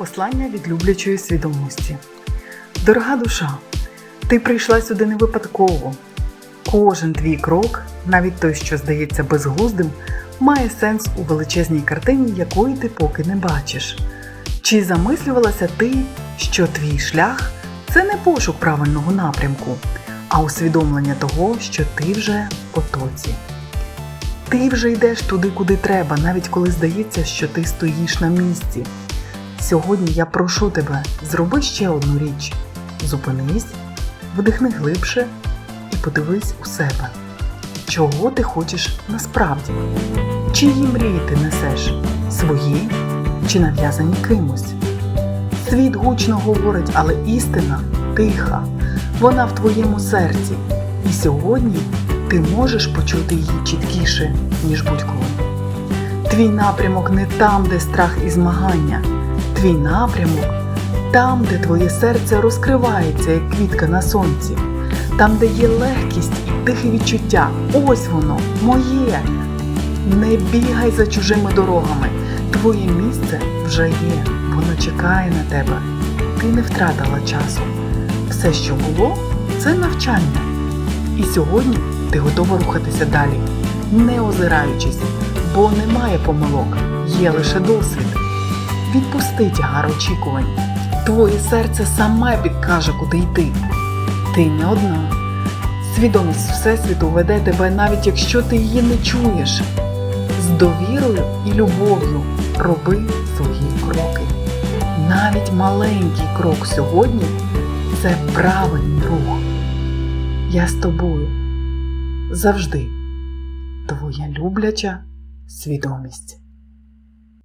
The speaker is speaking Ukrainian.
Послання від люблячої свідомості. Дорога душа, ти прийшла сюди не випадково. Кожен твій крок, навіть той, що здається безглуздим, має сенс у величезній картині, якої ти поки не бачиш. Чи замислювалася ти, що твій шлях це не пошук правильного напрямку, а усвідомлення того, що ти вже в потоці. Ти вже йдеш туди, куди треба, навіть коли здається, що ти стоїш на місці. Сьогодні я прошу тебе, зроби ще одну річ. Зупинись, вдихни глибше і подивись у себе. Чого ти хочеш насправді? Чиї мрії ти несеш? Свої чи нав'язані кимось? Світ гучно говорить, але істина тиха, вона в твоєму серці. І сьогодні ти можеш почути її чіткіше, ніж будь-коли. Твій напрямок не там, де страх і змагання. Твій напрямок там, де твоє серце розкривається, як квітка на сонці, там, де є легкість і тихе відчуття. Ось воно, моє. Не бігай за чужими дорогами. Твоє місце вже є, воно чекає на тебе. Ти не втратила часу. Все, що було, це навчання. І сьогодні ти готова рухатися далі, не озираючись, бо немає помилок, є лише досвід. Відпусти тягар очікувань. Твоє серце саме підкаже, куди йти. Ти не одна. Свідомість Всесвіту веде тебе, навіть якщо ти її не чуєш. З довірою і любов'ю роби свої кроки. Навіть маленький крок сьогодні це правильний рух. Я з тобою завжди твоя любляча свідомість.